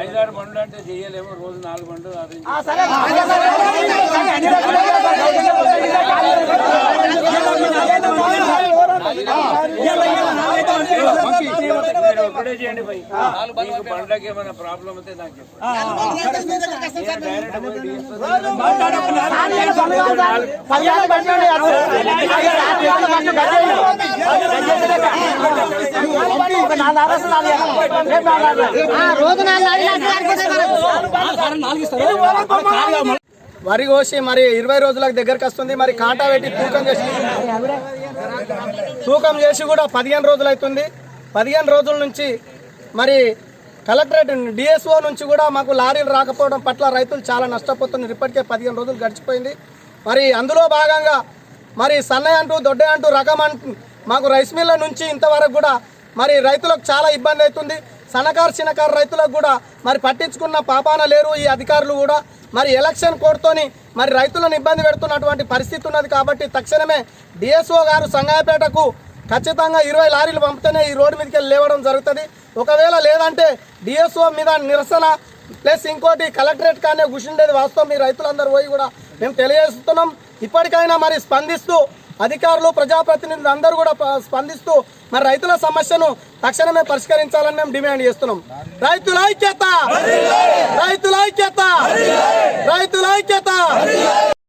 ఐదారు బండ్లు అంటే చేయలేము రోజు నాలుగు బండ్లు ఒకటే చేయండి భయ్ మీకు బండ్లకి ఏమైనా ప్రాబ్లం అయితే నాకు చెప్పండి నేను డైరెక్ట్ పోయి DSO రోజు నాలుగు వరి కోసి మరి ఇరవై రోజులకు దగ్గరకు వస్తుంది మరి కాంటా పెట్టి తూకం చేసి తూకం చేసి కూడా పదిహేను రోజులు అవుతుంది పదిహేను రోజుల నుంచి మరి కలెక్టరేట్ డిఎస్ఓ నుంచి కూడా మాకు లారీలు రాకపోవడం పట్ల రైతులు చాలా నష్టపోతున్నారు. ఇప్పటికే పదిహేను రోజులు గడిచిపోయింది. మరి అందులో భాగంగా మరి సన్నయ్య అంటూ దొడ్డ అంటూ రకం అంటూ మాకు రైస్ మిల్ల నుంచి ఇంతవరకు కూడా మరి రైతులకు చాలా ఇబ్బంది అవుతుంది. సన్నకారు చిన్నకారు రైతులకు కూడా మరి పట్టించుకున్న పాపాన లేరు ఈ అధికారులు కూడా. మరి ఎలక్షన్ కోడ్తోని మరి రైతులను ఇబ్బంది పెడుతున్నటువంటి పరిస్థితి ఉన్నది కాబట్టి తక్షణమే డిఎస్ఓ గారు సంగాయపేటకు ఖచ్చితంగా ఇరవై లారీలు పంపితేనే ఈ రోడ్డు మీదకి వెళ్ళి లేవడం జరుగుతుంది. ఒకవేళ లేదంటే డిఎస్ఓ మీద నిరసన ప్లస్ ఇంకోటి కలెక్టరేట్ కానీ కూర్చుండేది వాస్తవం. మీ రైతులందరూ పోయి కూడా మేము తెలియజేస్తున్నాం. ఇప్పటికైనా మరి స్పందిస్తూ అధికారులు ప్రజాప్రతినిధులు అందరూ కూడా స్పందిస్తూ మరి రైతుల సమస్యను తక్షణమే పరిష్కరించాలని మేము డిమాండ్ చేస్తున్నాం. రైతుల ఐక్యత!